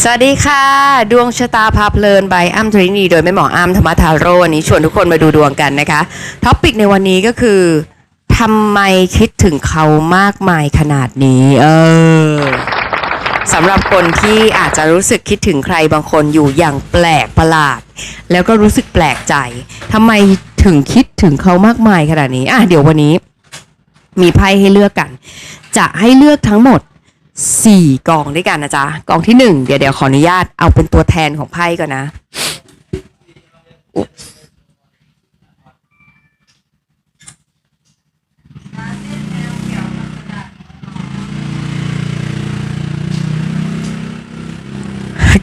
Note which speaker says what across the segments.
Speaker 1: สวัสดีค่ะ ดวงชะตาพาเพลิน by อ้ำทรินีโดยแม่หมออ้ำธรรมทาโร่วันนี้ชวนทุกคนมาดูดวงกันนะคะท็อปิกในวันนี้ก็คือทำไมคิดถึงเขามากมายขนาดนี้ เออสำหรับคนที่อาจจะรู้สึกคิดถึงใครบางคนอยู่อย่างแปลกประหลาด แล้วก็รู้สึกแปลกใจทำไมถึงคิดถึงเขามากมายขนาดนี้อะเดี๋ยววันนี้ มีไพ่ให้เลือกกัน จะให้เลือกทั้งหมด สี่กองด้วยกันนะจ๊ะ กองที่หนึ่งเดี๋ยวเดี๋ยวขออนุญาตเอาเป็นตัวแทนของไพ่ก่อนนะ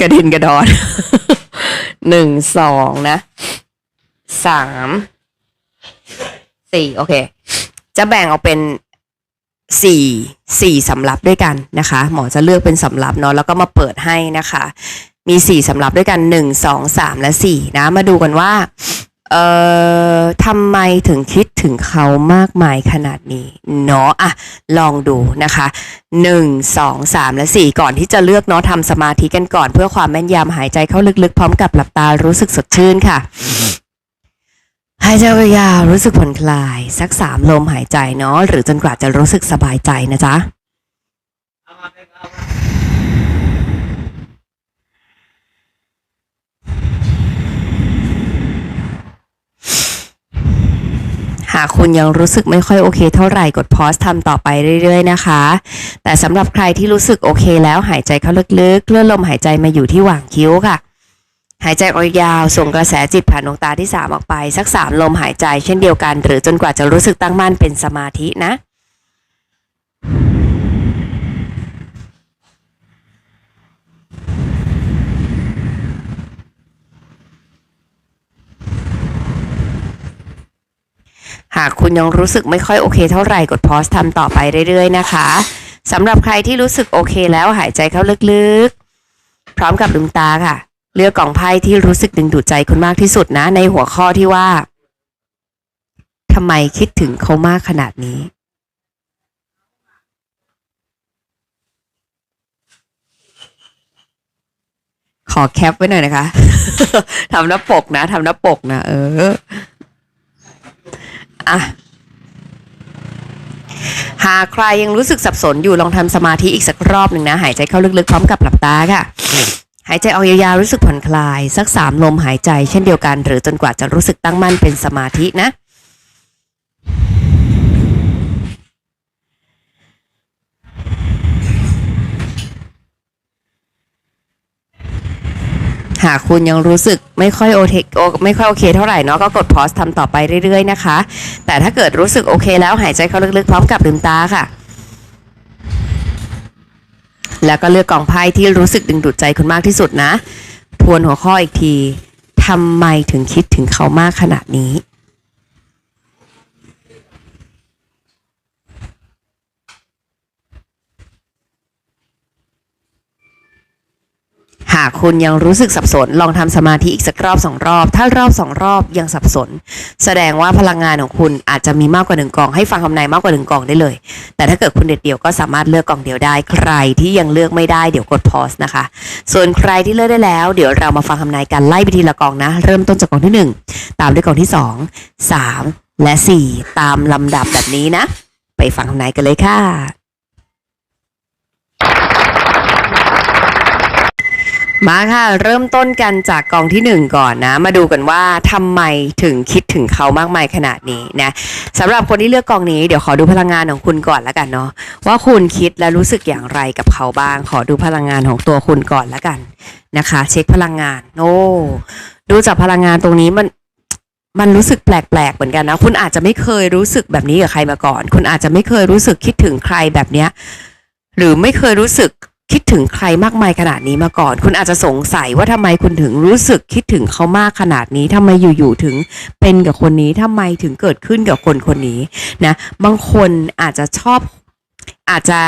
Speaker 1: กระเด็นกระดอนหนึ่งสองนะสามสี่โอเค จะแบ่งออกเป็น สี่สี่สำรับด้วยกันนะคะ หมอจะเลือกเป็นสำรับเนาะแล้วก็มาเปิดให้นะคะ มีสี่สำรับด้วยกันหนึ่งสองสามและสี่นะ มาดูกันว่าเอ่อทำไมถึงคิดถึงเขามากมายขนาดนี้เนาะอะลองดูนะคะหนึ่งสองสามและสี่ก่อนที่จะเลือกเนาะทำสมาธิกันก่อน เพื่อความแม่นยำหายใจเข้าลึกๆ พร้อมกับหลับตารู้สึกสดชื่นค่ะ หายใจยาวรู้สึกผ่อนคลาย สักสามลมหายใจเนาะหรือจนกว่าจะรู้สึกสบายใจนะจ๊ะหากคุณยังรู้สึกไม่ค่อยโอเคเท่าไหร่กดพอสทำต่อไปเรื่อยๆนะคะ แต่สำหรับใครที่รู้สึกโอเคแล้วหายใจเข้าลึกๆเลื่อนลมหายใจมาอยู่ที่หว่างคิ้วค่ะ หายใจออกยาวส่งกระแสจิตผ่านดวงตาที่ 3 ออกไป สัก 3 ลมหายใจเช่นเดียวกัน หรือจนกว่าจะรู้สึกตั้งมั่นเป็นสมาธินะหากคุณยังรู้สึกไม่ค่อยโอเคเท่าไหร่กดพอสทำต่อไปเรื่อย ๆ นะคะสำหรับใครที่รู้สึกโอเคแล้วหายใจเข้าลึกๆ พร้อมกับลืมตาค่ะ เลือกกล่องไพ่ที่รู้สึกดึงดูดใจคุณมากที่สุดนะ ในหัวข้อที่ว่าทำไมคิดถึงเขามากขนาดนี้ ขอแคปไว้หน่อยนะคะทำหน้าปกนะทำหน้าปกนะเอออะหากใครยังรู้สึกสับสนอยู่ลองทำสมาธิอีกสักรอบหนึ่งนะ หายใจเข้าลึกๆพร้อมกับหลับตาค่ะ หายใจออกยาวๆรู้สึกผ่อนคลาย สักสามลมหายใจเช่นเดียวกัน หรือจนกว่าจะรู้สึกตั้งมั่นเป็นสมาธินะ หากคุณยังรู้สึกไม่ค่อยโอเทคไม่ค่อยโอเคเท่าไหร่เนาะก็กดพอสทำต่อไปเรื่อยๆนะคะ แต่ถ้าเกิดรู้สึกโอเคแล้วหายใจเข้าลึกๆพร้อมกับลืมตาค่ะ แล้วก็เลือกกองไพ่ที่รู้สึกดึงดูดใจคุณมากที่สุดนะ ทวนหัวข้ออีกทีทำไมถึงคิดถึงเขามากขนาดนี้ หากคุณยังรู้สึกสับสน ลองทำสมาธิอีกสักรอบสองรอบ ถ้ารอบสองรอบยังสับสน แสดงว่าพลังงานของคุณอาจจะมีมากกว่าหนึ่งกอง ให้ฟังคำนายมากกว่าหนึ่งกองได้เลย แต่ถ้าเกิดคุณเด็ดเดี่ยวก็สามารถเลือกกองเดียวได้ ใครที่ยังเลือกไม่ได้เดี๋ยวกดพอสนะคะ ส่วนใครที่เลือกได้แล้ว เดี๋ยวเรามาฟังคำนายกันไล่ไปทีละกองนะ เริ่มต้นจากกองที่หนึ่งตามด้วยกองที่สองสามและสี่ตามลำดับแบบนี้นะ ไปฟังคำนายกันเลยค่ะ มาค่ะ เริ่มต้นกันจากกองที่หนึ่งก่อนนะ มาดูกันว่าทำไมถึงคิดถึงเขามากมายขนาดนี้นะสำหรับคนที่เลือกกองนี้เดี๋ยวขอดูพลังงานของคุณก่อนแล้วกันเนาะว่าคุณคิดและรู้สึกอย่างไรกับเขาบ้าง ขอดูพลังงานของตัวคุณก่อนแล้วกันนะคะ เช็คพลังงานโอ้ดูจากพลังงานตรงนี้มันมันรู้สึกแปลกๆเหมือนกันนะ คุณอาจจะไม่เคยรู้สึกแบบนี้กับใครมาก่อน คุณอาจจะไม่เคยรู้สึกคิดถึงใครแบบเนี้ยหรือไม่เคยรู้สึก คิดถึงใครมากมายขนาดนี้มาก่อน คุณอาจจะสงสัยว่าทำไมคุณถึงรู้สึกคิดถึงเขามากขนาดนี้ทำไมอยู่ๆถึงเป็นกับคนนี้ทำไมถึงเกิดขึ้นกับคนคนนี้นะบางคนอาจจะชอบอาจจะ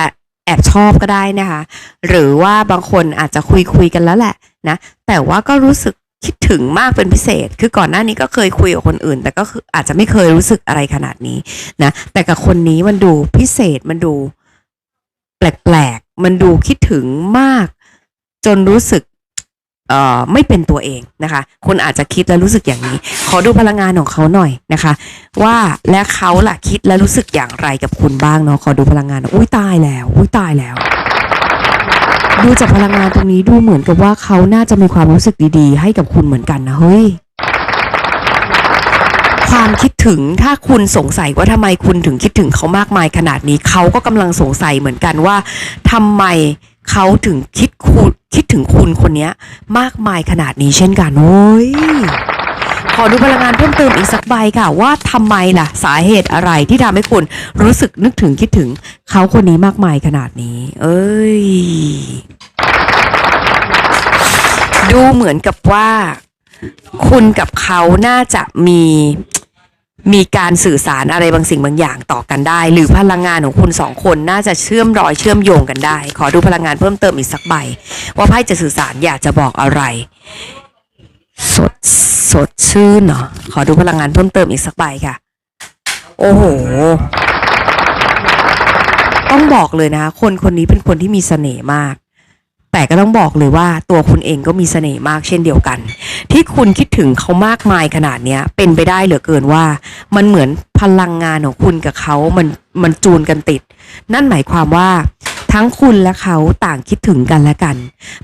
Speaker 1: แอบชอบก็ได้นะคะ หรือว่าบางคนอาจจะคุยคุยกันแล้วแหละนะแต่ว่าก็รู้สึกคิดถึงมากเป็นพิเศษ คือก่อนหน้านี้ก็เคยคุยกับคนอื่น แต่ก็คืออาจจะไม่เคยรู้สึกอะไรขนาดนี้นะ แต่กับคนนี้มันดูพิเศษ มันดูแปลก มันดูคิดถึงมาก จนรู้สึกเอ่อไม่เป็นตัวเองนะคะคุณอาจจะคิดและรู้สึกอย่างนี้ ขอดูพลังงานของเขาหน่อยนะคะ ว่าและเขาล่ะคิดและรู้สึกอย่างไรกับคุณบ้างเนาะขอดูพลังงานอุ้ยตายแล้ว อุ้ยตายแล้ว ดูจากพลังงานตรงนี้ดูเหมือนกับว่าเขาน่าจะมีความรู้สึกดีๆ ให้กับคุณเหมือนกันนะเฮ้ย ความคิดถึงถ้าคุณสงสัยว่าทำไมคุณถึงคิดถึงเขามากมายขนาดนี้เขาก็กำลังสงสัยเหมือนกันว่าทำไมเขาถึงคิดคุณคิดถึงคุณคนเนี้ยมากมายขนาดนี้เช่นกันโอ้ยขอดูพลังงานเพิ่มเติมอีกสักใบค่ะ ว่าทำไมล่ะ สาเหตุอะไรที่ทำให้คุณรู้สึกนึกถึงคิดถึงเขาคนนี้มากมายขนาดนี้ เอ้ย ดูเหมือนกับว่า คุณกับเขาน่าจะมี มีการสื่อสารอะไรบางสิ่งบางอย่างต่อกันได้ หรือพลังงานของคุณสองคนน่าจะเชื่อมรอยเชื่อมโยงกันได้ ขอดูพลังงานเพิ่มเติมอีกสักใบ ว่าไพ่จะสื่อสารอยากจะบอกอะไร สดสดชื่นเนาะขอดูพลังงานเพิ่มเติมอีกสักใบค่ะ โอ้โห ต้องบอกเลยนะ คนคนนี้เป็นคนที่มีเสน่ห์มาก แต่ก็ต้องบอกเลยว่าตัวคุณเองก็มีเสน่ห์มากเช่นเดียวกัน ที่คุณคิดถึงเขามากมายขนาดเนี้ยเป็นไปได้เหลือเกินว่า มันเหมือนพลังงานของคุณกับเขามันมันจูนกันติด นั่นหมายความว่าทั้งคุณและเขาต่างคิดถึงกันและกัน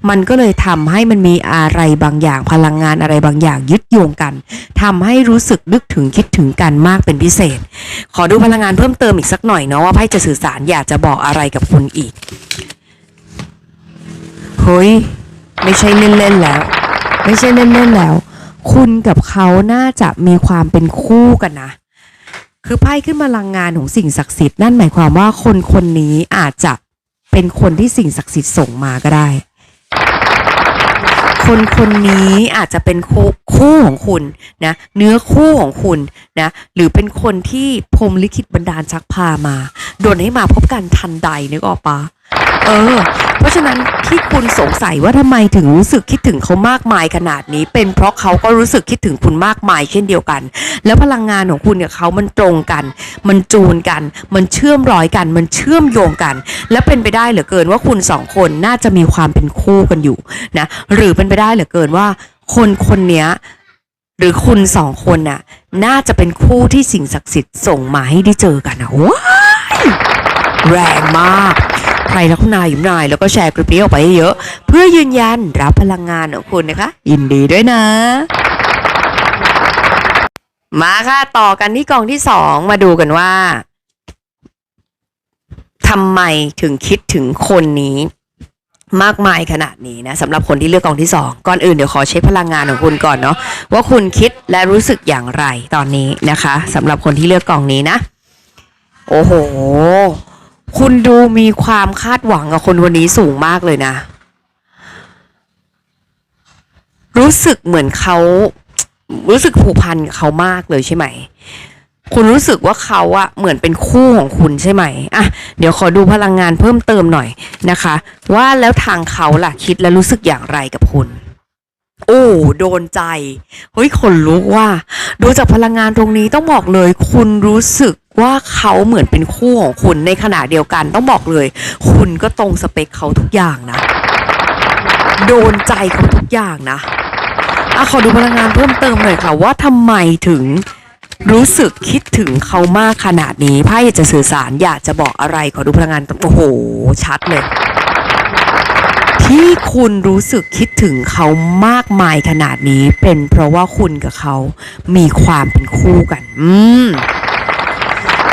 Speaker 1: มันก็เลยทำให้มันมีอะไรบางอย่างพลังงานอะไรบางอย่างยึดโยงกันทำให้รู้สึกนึกถึงคิดถึงกันมากเป็นพิเศษ ขอดูพลังงานเพิ่มเติมอีกสักหน่อยเนาะว่าไพ่จะสื่อสารอยากจะบอกอะไรกับคุณอีก เฮ้ย ไม่ใช่เล่นๆแล้ว ไม่ใช่เล่นๆแล้ว คุณกับเขาน่าจะมีความเป็นคู่กันนะ คือไพ่ขึ้นพลังงานของสิ่งศักดิ์สิทธิ์นั่นหมายความว่าคนคนนี้อาจจะเป็นคนที่สิ่งศักดิ์สิทธิ์ส่งมาก็ได้ คนคนนี้อาจจะเป็นคู่คู่ของคุณนะ เนื้อคู่ของคุณนะ หรือเป็นคนที่พรมลิขิตบันดาลชักพามาโดนให้มาพบกันทันใดนึกออกปะ เออ เพราะฉะนั้นที่คุณสงสัยว่าทำไมถึงรู้สึกคิดถึงเขามากมายขนาดนี้ เป็นเพราะเขาก็รู้สึกคิดถึงคุณมากมายเช่นเดียวกัน แล้วพลังงานของคุณกับเขามันตรงกัน มันจูนกัน มันเชื่อมร้อยกัน มันเชื่อมโยงกัน และเป็นไปได้เหลือเกินว่าคุณสองคนน่าจะมีความเป็นคู่กันอยู่นะหรือเป็นไปได้เหลือเกินว่า คนคนนี้หรือคุณสองคนน่ะ น่าจะเป็นคู่ที่สิ่งศักดิ์สิทธิ์ส่งมาให้ได้เจอกันนะว้ายแรงมาก ใครรักนายยิ้มนาย แล้วก็แชร์คลิปนี้ออกไปเยอะ เพื่อยืนยันรับพลังงานของคุณนะคะ ยินดีด้วยนะ มาค่ะต่อกันที่กองที่สองมาดูกันว่าทำไมถึงคิดถึงคนนี้มากมายขนาดนี้นะสำหรับคนที่เลือกกองที่สองก่อนอื่นเดี๋ยวขอเช็คพลังงานของคุณก่อนเนาะว่าคุณคิดและรู้สึกอย่างไรตอนนี้นะคะสำหรับคนที่เลือกกองนี้นะ โอ้โห คุณดูมีความคาดหวังกับคนวันนี้สูงมากเลยนะ รู้สึกเหมือนเขารู้สึกผูกพันกับเขามากเลยใช่ไหม คุณรู้สึกว่าเขาอะเหมือนเป็นคู่ของคุณใช่ไหมอะเดี๋ยวขอดูพลังงานเพิ่มเติมหน่อยนะคะ ว่าแล้วทางเขาล่ะคิดและรู้สึกอย่างไรกับคุณ โอ้โดนใจเฮ้ยขนลุกว่า ดูจากพลังงานตรงนี้ต้องบอกเลย คุณรู้สึก ว่าเขาเหมือนเป็นคู่ของคุณในขณะเดียวกันต้องบอกเลย คุณก็ตรงสเปคเขาทุกอย่างนะ โดนใจเขาทุกอย่างนะอะขอดูพลังงานเพิ่มเติมหน่อยค่ะ ว่าทำไมถึงรู้สึกคิดถึงเขามากขนาดนี้ไพ่อยจะสื่อสารอยากจะบอกอะไรขอดูพลังงานโอ้โห ชัดเลย ที่คุณรู้สึกคิดถึงเขามากมายขนาดนี้ เป็นเพราะว่าคุณกับเขามีความเป็นคู่กัน อืม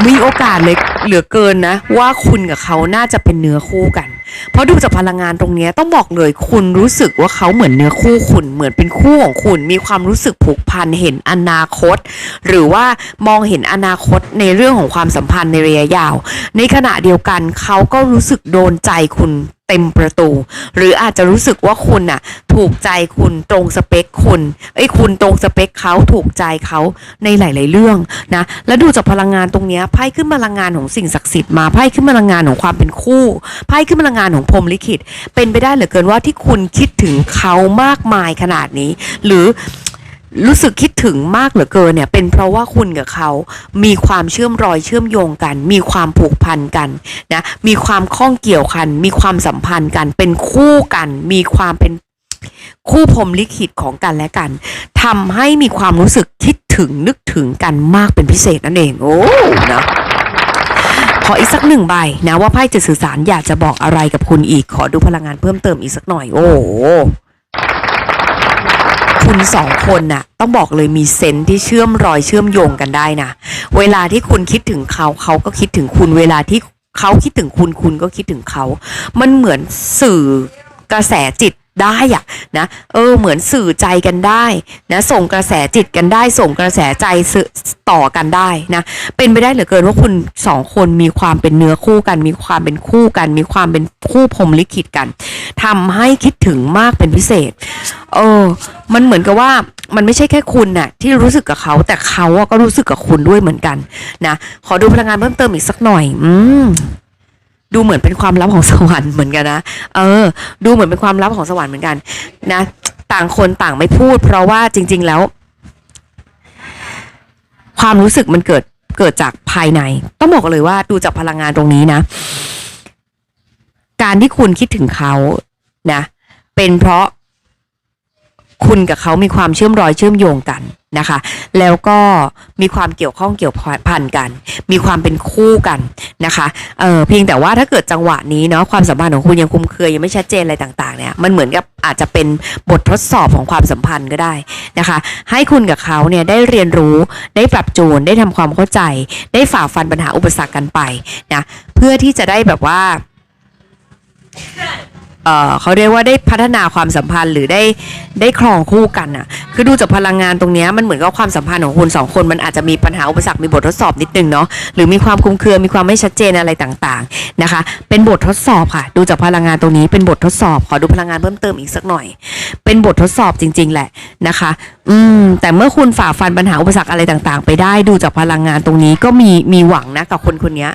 Speaker 1: มีโอกาสเลยเหลือเกินนะ ว่าคุณกับเขาน่าจะเป็นเนื้อคู่กัน เพราะดูจากพลังงานตรงนี้ต้องบอกเลยคุณรู้สึกว่าเขาเหมือนเนื้อคู่คุณเหมือนเป็นคู่ของคุณ มีความรู้สึกผูกพันเห็นอนาคต หรือว่ามองเห็นอนาคตในเรื่องของความสัมพันธ์ในระยะยาว ในขณะเดียวกันเขาก็รู้สึกโดนใจคุณเต็มประตู หรืออาจจะรู้สึกว่าคุณน่ะ ถูกใจคุณตรงสเปคคุณเอ้คุณตรงสเปคเขาถูกใจเขาในหลาย ๆ เรื่องนะแล้วดูจากพลังงานตรงนี้ไพ่ขึ้นพลังงานของสิ่งศักดิ์สิทธิ์มาไพ่ขึ้นพลังงานของความเป็นคู่ไพ่ขึ้นพลังงานของพรมลิขิต เป็นไปได้เหลือเกินว่าที่คุณคิดถึงเขามากมายขนาดนี้ หรือ รู้สึกคิดถึงมากเหลือเกินเนี่ย เป็นเพราะว่าคุณกับเขา มีความเชื่อมรอยเชื่อมโยงกัน มีความผูกพันกันนะ มีความข้องเกี่ยวกัน มีความสัมพันธ์กัน เป็นคู่กัน มีความเป็นคู่พรมลิขิตของกันและกันทำให้มีความรู้สึกคิดถึงนึกถึงกันมากเป็นพิเศษนั่นเอง โอ้นะขออีกสักหนึ่งใบนะว่าไพ่จะสื่อสารอยากจะบอกอะไรกับคุณอีก ขอดูพลังงานเพิ่มเติมอีกสักหน่อย โอ้ คุณสองคนน่ะต้องบอกเลยมีเซนที่เชื่อมรอยเชื่อมโยงกันได้นะ เวลาที่คุณคิดถึงเขาเขาก็คิดถึงคุณเวลาที่เขาคิดถึงคุณคุณก็คิดถึงเขา มันเหมือนสื่อกระแสจิต ได้อะนะเออเหมือนสื่อใจกันได้นะส่งกระแสจิตกันได้ ส่งกระแสใจสื่อต่อกันได้นะเป็นไปได้เหลือเกินว่าคุณสองคนมีความเป็นเนื้อคู่กัน มีความเป็นคู่กัน มีความเป็นคู่พรมลิขิตกันทำให้คิดถึงมากเป็นพิเศษเออมันเหมือนกับว่ามันไม่ใช่แค่คุณน่ะที่รู้สึกกับเขาแต่เขาก็รู้สึกกับคุณด้วยเหมือนกันนะขอดูพลังงานเพิ่มเติมอีกสักหน่อย อืม ดูเหมือนเป็นความลับของสวรรค์เหมือนกันนะ เออ ดูเหมือนเป็นความลับของสวรรค์เหมือนกันนะ ต่างคนต่างไม่พูด เพราะว่าจริง ๆ แล้ว ความรู้สึกมันเกิดเกิดจากภายใน ต้องบอกเลยว่าดูจากพลังงานตรงนี้นะ การที่คุณคิดถึงเขานะ เป็นเพราะ คุณกับเขามีความเชื่อมรอยเชื่อมโยงกันนะคะ แล้วก็มีความเกี่ยวข้องเกี่ยวพันกัน มีความเป็นคู่กันนะคะเออเพียงแต่ว่าถ้าเกิดจังหวะนี้เนาะความสัมพันธ์ของคุณยังคุมเครือยังไม่ชัดเจนอะไรต่างๆเนี่ยมันเหมือนกับอาจจะเป็นบททดสอบของความสัมพันธ์ก็ได้นะคะ ให้คุณกับเขาเนี่ยได้เรียนรู้ได้ปรับจูนได้ทำความเข้าใจ ได้ฝ่าฟันปัญหาอุปสรรคกันไปนะเพื่อที่จะได้แบบว่า เเขาเรียกว่าได้พัฒนาความสัมพันธ์หรือได้ได้ครองคู่กันอะ คือดูจากพลังงานตรงนี้มันเหมือนกับความสัมพันธ์ของคุณสองคนมันอาจจะมีปัญหาอุปสรรคมีบททดสอบนิดนึงเนาะหรือมีความคุมเครือมีความไม่ชัดเจนอะไรต่างๆนะคะ เป็นบททดสอบค่ะ ดูจากพลังงานตรงนี้เป็นบททดสอบ ขอดูพลังงานเพิ่มเติมอีกสักหน่อย เป็นบททดสอบจริง ๆ แหละนะคะ อืมแต่เมื่อคุณฝ่าฟันปัญหาอุปสรรคอะไรต่างๆ ไปได้ดูจากพลังงานตรงนี้ก็มีมีหวังนะกับคนคนนี้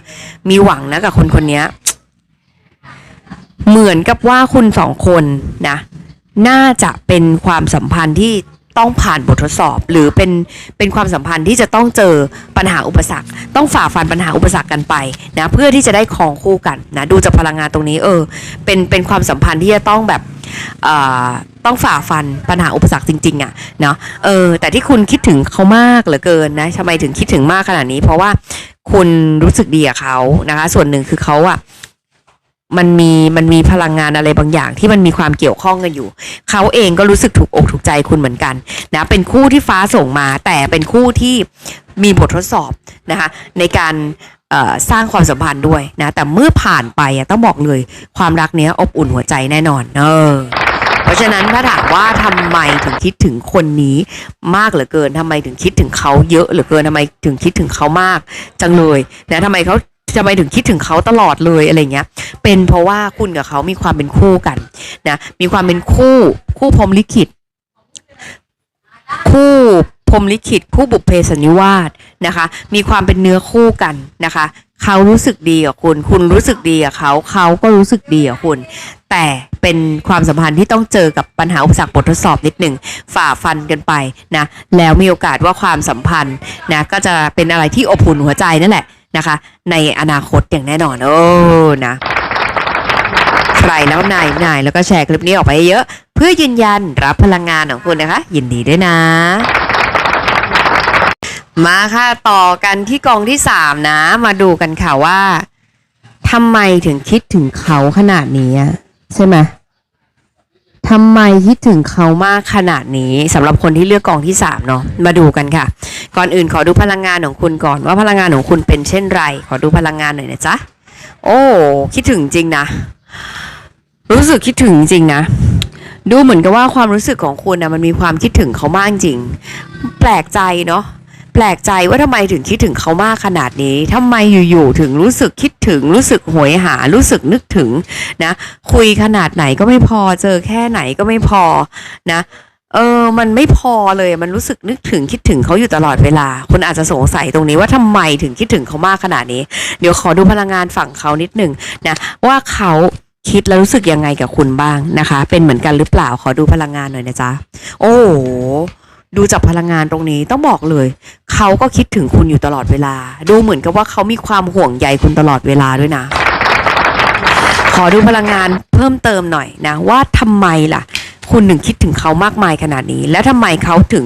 Speaker 1: มีหวังนะกับคนคนนี้ เหมือนกับว่าคุณสองคนนะ น่าจะเป็นความสัมพันธ์ที่ต้องผ่านบททดสอบ หรือเป็นเป็นความสัมพันธ์ที่จะต้องเจอปัญหาอุปสรรค ต้องฝ่าฟันปัญหาอุปสรรคกันไปนะเพื่อที่จะได้ครองคู่กันนะดูจากพลังงานตรงนี้เออเป็นเป็นความสัมพันธ์ที่จะต้องแบบเอ่อต้องฝ่าฟันปัญหาอุปสรรคจริงๆอะ่ะเนาะเออแต่ที่คุณคิดถึงเขามากเหลือเกินนะทำไมถึงคิดถึงมากขนาดนี้ เพราะว่าคุณรู้สึกดีกับเขานะคะ ส่วนหนึ่งคือเขาอะ มันมีมันมีพลังงานอะไรบางอย่าง ที่มันมีความเกี่ยวข้องกันอยู่ เขาเองก็รู้สึกถูกอกถูกใจคุณเหมือนกันนะเป็นคู่ที่ฟ้าส่งมา แต่เป็นคู่ที่มีบททดสอบนะคะในการสร้างความสัมพันธ์ด้วยนะ แต่เมื่อผ่านไปต้องบอกเลยความรักเนี้ยอบอุ่นหัวใจแน่นอนเออเพราะฉะนั้นถ้าถามว่าทำไมถึงคิดถึงคนนี้มากเหลือเกินทำไมถึงคิดถึงเขาเยอะเหลือเกินทำไมถึงคิดถึงเขามากจังเลยนะทำไมเขา ทำไมถึงคิดถึงเขาตลอดเลยอะไรเงี้ย เป็นเพราะว่าคุณกับเขามีความเป็นคู่กันนะ มีความเป็นคู่คู่พรมลิขิต คู่พรมลิขิต คู่บุพเพสันนิวาสนะคะ มีความเป็นเนื้อคู่กันนะคะ เขารู้สึกดีกับคุณ คุณรู้สึกดีกับเขา เขาก็รู้สึกดีกับคุณ แต่เป็นความสัมพันธ์ที่ต้องเจอกับปัญหาอุปสรรคบททดสอบนิดหนึ่งฝ่าฟันกันไปนะ แล้วมีโอกาสว่าความสัมพันธ์นะก็จะเป็นอะไรที่อบอุ่นหัวใจนั่นแหละ นะคะ ในอนาคตอย่างแน่นอน โอ้นะใครแล้วนายนายแล้วก็แชร์คลิปนี้ออกไปเยอะ เพื่อยืนยันรับพลังงานของคุณนะคะ ยินดีด้วยนะ มาค่ะต่อกันที่กองที่สามนะ มาดูกันค่ะว่าทำไมถึงคิดถึงเขาขนาดนี้ใช่ไหมทำไมคิดถึงเขามากขนาดนี้สำหรับคนที่เลือกกองที่สามเนาะมาดูกันค่ะ ก่อนอื่นขอดูพลังงานของคุณก่อนว่าพลังงานของคุณเป็นเช่นไร ขอดูพลังงานหน่อยนะจ๊ะ โอ้ คิดถึงจริงนะ รู้สึกคิดถึงจริงนะ ดูเหมือนกับว่าความรู้สึกของคุณนะมันมีความคิดถึงเขามากจริง แปลกใจเนาะแปลกใจว่าทำไมถึงคิดถึงเขามากขนาดนี้ทำไมอยู่ๆถึงรู้สึกคิดถึง รู้สึกโหยหา รู้สึกนึกถึงนะ คุยขนาดไหนก็ไม่พอ เจอแค่ไหนก็ไม่พอนะ เออ มันไม่พอเลย มันรู้สึกนึกถึงคิดถึงเขาอยู่ตลอดเวลา คุณอาจจะสงสัยตรงนี้ว่าทำไมถึงคิดถึงเขามากขนาดนี้ เดี๋ยวขอดูพลังงานฝั่งเขานิดหนึ่งนะ ว่าเขาคิดแล้วรู้สึกยังไงกับคุณบ้างนะคะ เป็นเหมือนกันหรือเปล่า ขอดูพลังงานหน่อยนะจ๊ะ โอ้โหดูจากพลังงานตรงนี้ต้องบอกเลย เขาก็คิดถึงคุณอยู่ตลอดเวลา ดูเหมือนกับว่าเขามีความห่วงใยคุณตลอดเวลาด้วยนะ ขอดูพลังงานเพิ่มเติมหน่อยนะ ว่าทำไมล่ะ คุณถึงคิดถึงเขามากมายขนาดนี้ และทำไมเขาถึง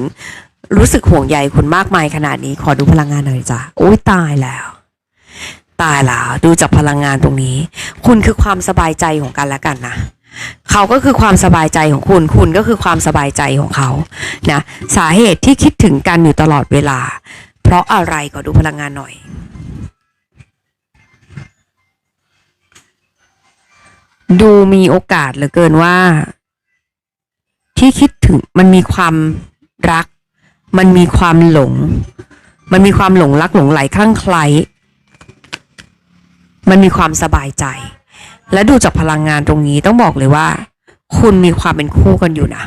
Speaker 1: รู้สึกห่วงใยคุณมากมายขนาดนี้ ขอดูพลังงานหน่อยจ้ะโอ้ยตายแล้ว ตายแล้ว ดูจากพลังงานตรงนี้ คุณคือความสบายใจของกันและกันนะเขาก็คือความสบายใจของคุณ คุณก็คือความสบายใจของเขา นะ สาเหตุที่คิดถึงกันอยู่ตลอดเวลา เพราะอะไรก็ดูพลังงานหน่อย ดูมีโอกาสเหลือเกินว่า ที่คิดถึงมันมีความรัก มันมีความหลง มันมีความหลงรักหลงไหลคลั่งไคล้มันมีความสบายใจ และดูจากพลังงานตรงนี้ต้องบอกเลยว่า คุณมีความเป็นคู่กันอยู่นะ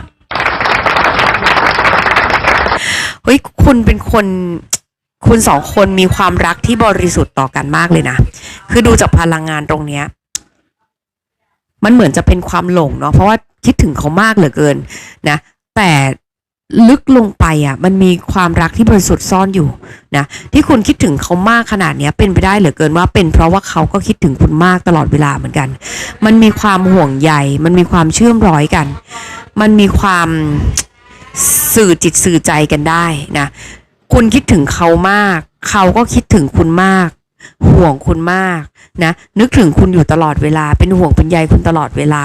Speaker 1: เฮ้ยคุณเป็นคนคุณสองคนมีความรักที่บริสุทธิ์ต่อกันมากเลยนะ คือดูจากพลังงานตรงเนี้ย มันเหมือนจะเป็นความหลงเนาะ เพราะว่า คิดถึงเขามากเหลือเกินนะแต่ลึกลงไปอะมันมีความรักที่บริสุทธิ์ซ่อนอยู่นะที่คุณคิดถึงเขามากขนาดเนี้ยเป็นไปได้เหลือเกินว่าเป็นเพราะว่าเขาก็คิดถึงคุณมากตลอดเวลาเหมือนกัน มันมีความห่วงใยมันมีความเชื่อมร้อยกัน มันมีความสื่อจิตสื่อใจกันได้นะคุณคิดถึงเขามาก เขาก็คิดถึงคุณมาก ห่วงคุณมากนะนึกถึงคุณอยู่ตลอดเวลา เป็นห่วงเป็นใยคุณตลอดเวลา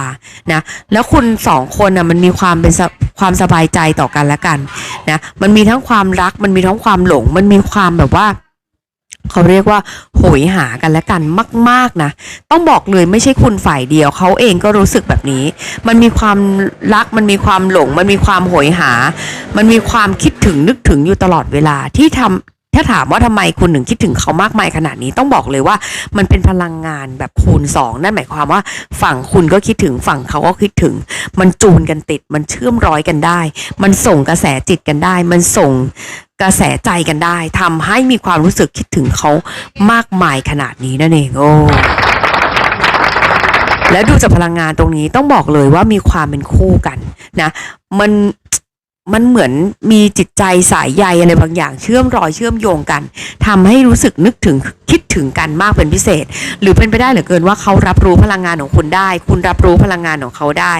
Speaker 1: นะแล้วคุณสองคนอะมันมีความเป็นความสบายใจต่อกันและกันนะมันมีทั้งความรัก มันมีทั้งความหลง มันมีความแบบว่าเขาเรียกว่าโหยหากันและกันมาก ๆนะต้องบอกเลยไม่ใช่คุณฝ่ายเดียวเขาเองก็รู้สึกแบบนี้ มันมีความรักมันมีความหลง มันมีความโหยหา มันมีความคิดถึงนึกถึงอยู่ตลอดเวลาที่ทำ ถ้าถามว่าทำไมคุณถึงคิดถึงเขามากมายขนาดนี้ต้องบอกเลยว่ามันเป็นพลังงานแบบคูณสองนั่นหมายความว่า ฝั่งคุณก็คิดถึงฝั่งเขาก็คิดถึง มันจูนกันติด มันเชื่อมร้อยกันได้ มันส่งกระแสจิตกันได้ มันส่งกระแสใจกันได้ทำให้มีความรู้สึกคิดถึงเขามากมายขนาดนี้นั่นเองโอ้และดูจากพลังงานตรงนี้ต้องบอกเลยว่ามีความเป็นคู่กันนะ มัน มันเหมือนมีจิตใจสายใยอะไรบางอย่างเชื่อมรอยเชื่อมโยงกันทำให้รู้สึกนึกถึงคิดถึงกันมากเป็นพิเศษ หรือเป็นไปได้เหลือเกินว่าเขารับรู้พลังงานของคุณได้ คุณรับรู้พลังงานของเขาได้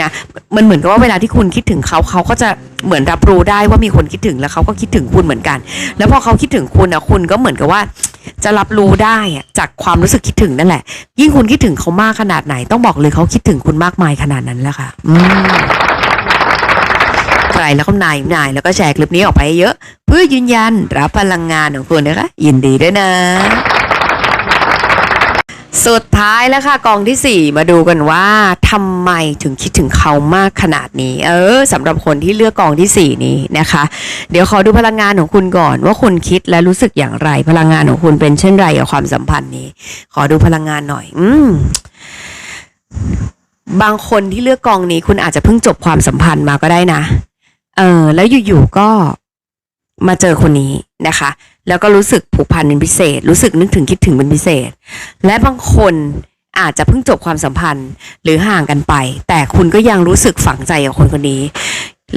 Speaker 1: นะมันเหมือนกับว่าเวลาที่คุณคิดถึงเขาเขาก็จะเหมือนรับรู้ได้ว่ามีคนคิดถึงแล้วเขาก็คิดถึงคุณเหมือนกัน แล้วพอเขาคิดถึงคุณอะคุณก็เหมือนกับว่าจะรับรู้ได้อะจากความรู้สึกคิดถึงนั่นแหละ ยิ่งคุณคิดถึงเขามากขนาดไหน ต้องบอกเลยเขาคิดถึงคุณมากมายขนาดนั้นแหละค่ะ อืม ใครแล้วก็นายนาย แล้วก็แชร์คลิปนี้ออกไปเยอะ เพื่อยืนยันรับพลังงานของคุณนะคะ ยินดีด้วยนะสุดท้ายแล้วค่ะกองที่สี่มาดูกันว่าทำไมถึงคิดถึงเขามากขนาดนี้ เออสำหรับคนที่เลือกกองที่สี่นี้นะคะ เดี๋ยวขอดูพลังงานของคุณก่อน ว่าคุณคิดและรู้สึกอย่างไร พลังงานของคุณเป็นเช่นไรกับความสัมพันธ์นี้ ขอดูพลังงานหน่อย อืมบางคนที่เลือกกองนี้ คุณอาจจะเพิ่งจบความสัมพันธ์มาก็ได้นะ เออแล้วอยู่ๆก็มาเจอคนนี้นะคะ แล้วก็รู้สึกผูกพันเป็นพิเศษ รู้สึกนึกถึงคิดถึงเป็นพิเศษ และบางคนอาจจะเพิ่งจบความสัมพันธ์หรือห่างกันไป แต่คุณก็ยังรู้สึกฝังใจกับคนคนนี้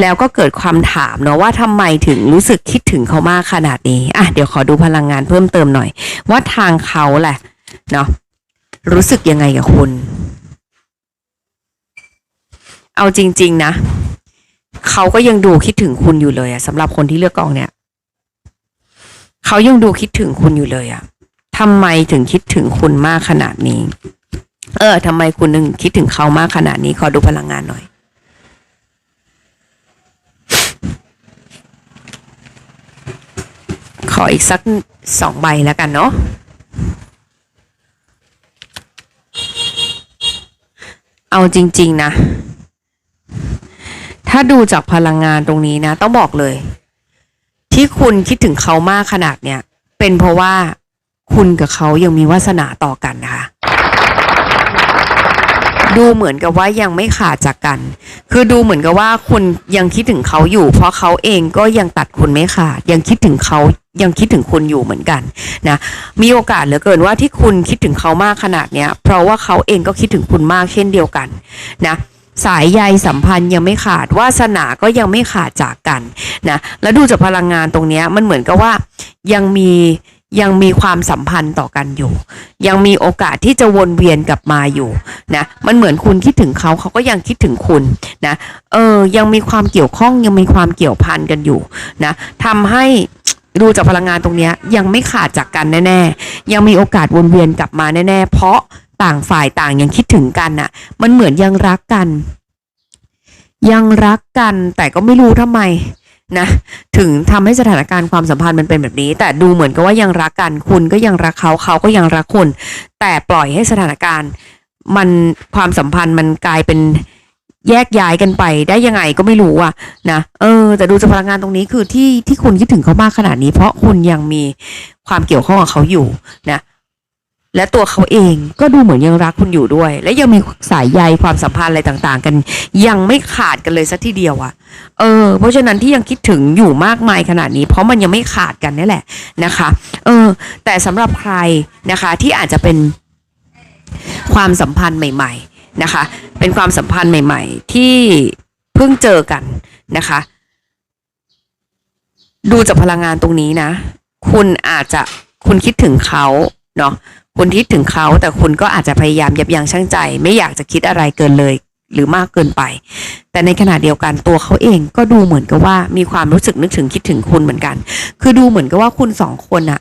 Speaker 1: แล้วก็เกิดความถามเนาะว่าทำไมถึงรู้สึกคิดถึงเขามากขนาดนี้อะเดี๋ยวขอดูพลังงานเพิ่มเติมหน่อย ว่าทางเขาแหละเนาะรู้สึกยังไงกับคุณ เอาจริง ๆ นะ เขาก็ยังดูคิดถึงคุณอยู่เลยอะสำหรับคนที่เลือกกองเนี่ยเขายังดูคิดถึงคุณอยู่เลยอะทำไมถึงคิดถึงคุณมากขนาดนี้ เออทำไมคุณถึงคิดถึงเขามากขนาดนี้ ขอดูพลังงานหน่อยขออีกสักสองใบแล้วกันเนาะเอาจริง ๆ นะ ถ้าดูจากพลังงานตรงนี้นะ ต้องบอกเลย ที่คุณคิดถึงเขามากขนาดเนี้ยเป็นเพราะว่าคุณกับเขายังมีวาสนาต่อกันนะคะดูเหมือนกับว่ายังไม่ขาดจากกัน คือดูเหมือนกับว่าคุณยังคิดถึงเขาอยู่ เพราะเขาเองก็ยังตัดคุณไม่ขาด ยังคิดถึงเขายังคิดถึงคุณอยู่เหมือนกันนะ มีโอกาสเหลือเกินว่าที่คุณคิดถึงเขามากขนาดเนี้ย เพราะว่าเขาเองก็คิดถึงคุณมากเช่นเดียวกันนะ สายใยสัมพันธ์ยังไม่ขาดวาสนาก็ยังไม่ขาดจากกันนะแล้วดูจากพลังงานตรงนี้มันเหมือนกับว่ายังมียังมีความสัมพันธ์ต่อกันอยู่ ยังมีโอกาสที่จะวนเวียนกลับมาอยู่นะมันเหมือนคุณคิดถึงเขาเขาก็ยังคิดถึงคุณนะเออยังมีความเกี่ยวข้องยังมีความเกี่ยวพันกันอยู่นะทำให้ดูจากพลังงานตรงนี้ยยังไม่ขาดจากกันแน่ๆ ยังมีโอกาสวนเวียนกลับมาแน่ๆ เพราะ ต่างฝ่ายต่างยังคิดถึงกันน่ะ มันเหมือนยังรักกัน ยังรักกันแต่ก็ไม่รู้ทำไมนะ ถึงทำให้สถานการณ์ความสัมพันธ์มันเป็นแบบนี้ แต่ดูเหมือนกับว่ายังรักกัน คุณก็ยังรักเขาเขาก็ยังรักคุณ แต่ปล่อยให้สถานการณ์มันความสัมพันธ์มันกลายเป็นแยกย้ายกันไปได้ยังไงก็ไม่รู้อะนะเออ แต่ดูจากพลังงานตรงนี้คือที่ที่คุณคิดถึงเขามากขนาดนี้ เพราะคุณยังมีความเกี่ยวข้องกับเขาอยู่นะ และตัวเขาเองก็ดูเหมือนยังรักคุณอยู่ด้วย และยังมีสายใยความสัมพันธ์อะไรต่างๆ กัน ยังไม่ขาดกันเลยสักทีเดียวอะเออ เพราะฉะนั้นที่ยังคิดถึงอยู่มากมายขนาดนี้ เพราะมันยังไม่ขาดกันนี่แหละนะคะ เออ แต่สำหรับใครนะคะที่อาจจะเป็นความสัมพันธ์ใหม่ ๆนะคะ เป็นความสัมพันธ์ใหม่ ๆ ที่เพิ่งเจอกันนะคะ ดูจากพลังงานตรงนี้นะ คุณอาจจะคุณคิดถึงเขาเนาะ คุณคิดถึงเขาแต่คุณก็อาจจะพยายามยับยั้งชั่งใจ ไม่อยากจะคิดอะไรเกินเลยหรือมากเกินไป แต่ในขณะเดียวกันตัวเขาเองก็ดูเหมือนกับว่ามีความรู้สึกนึกถึงคิดถึงคุณเหมือนกัน คือดูเหมือนกับว่าคุณสองคนอะ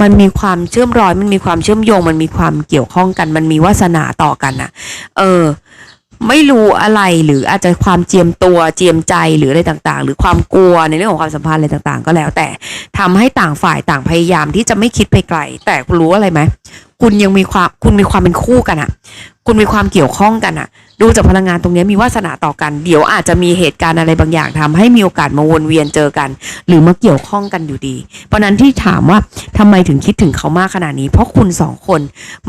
Speaker 1: มันมีความเชื่อมรอย มันมีความเชื่อมโยง มันมีความเกี่ยวข้องกัน มันมีวาสนาต่อกันอะเออ ไม่รู้อะไรหรืออาจจะความเจียมตัวเจียมใจหรืออะไรต่างๆ หรือความกลัวในเรื่องของความสัมพันธ์อะไรต่างๆ ก็แล้ว แต่ทำให้ต่างฝ่ายต่างพยายามที่จะไม่คิดไปไกล แต่คุณรู้อะไรไหม คุณยังมีความคุณมีความเป็นคู่กันอะคุณมีความเกี่ยวข้องกันอะดูจากพลังงานตรงนี้มีวาสนาต่อกัน เดี๋ยวอาจจะมีเหตุการณ์อะไรบางอย่างทำให้มีโอกาสมาวนเวียนเจอกัน หรือมาเกี่ยวข้องกันอยู่ดี เพราะนั้นที่ถามว่าทำไมถึงคิดถึงเขามากขนาดนี้ เพราะคุณสองคน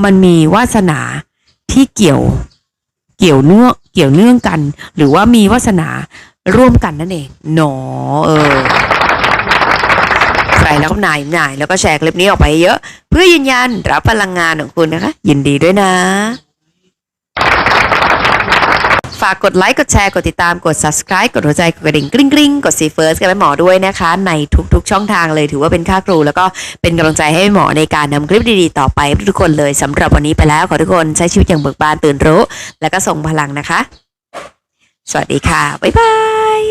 Speaker 1: มันมีวาสนาที่เกี่ยวเกี่ยวเนื่อเกี่ยวเนื่องกัน หรือว่ามีวาสนาร่วมกันนั่นเองหนอเออ รแล้วก็นายนายแล้วก็แชร์คลิปนี้ออกไปเยอะ เพื่อยืนยันรับพลังงานของคุณนะคะ ยินดีด้วยนะ ฝากกดไลค์ กดแชร์ กดติดตาม กด subscribe กดหัวใจ กดกระดิ่งกริ๊งกริ๊งกดซีเฟิร์สกันไปหมอด้วยนะคะ ในทุกๆ ช่องทางเลยถือว่าเป็นค่าครู แล้วก็เป็นกำลังใจให้หมอในการนำคลิปดีๆ ต่อไปให้ทุกคนเลยสำหรับวันนี้ไปแล้วขอทุกคนใช้ชีวิตอย่างเบิกบานตื่นรู้ แล้วก็ส่งพลังนะคะ สวัสดีค่ะบ๊ายบาย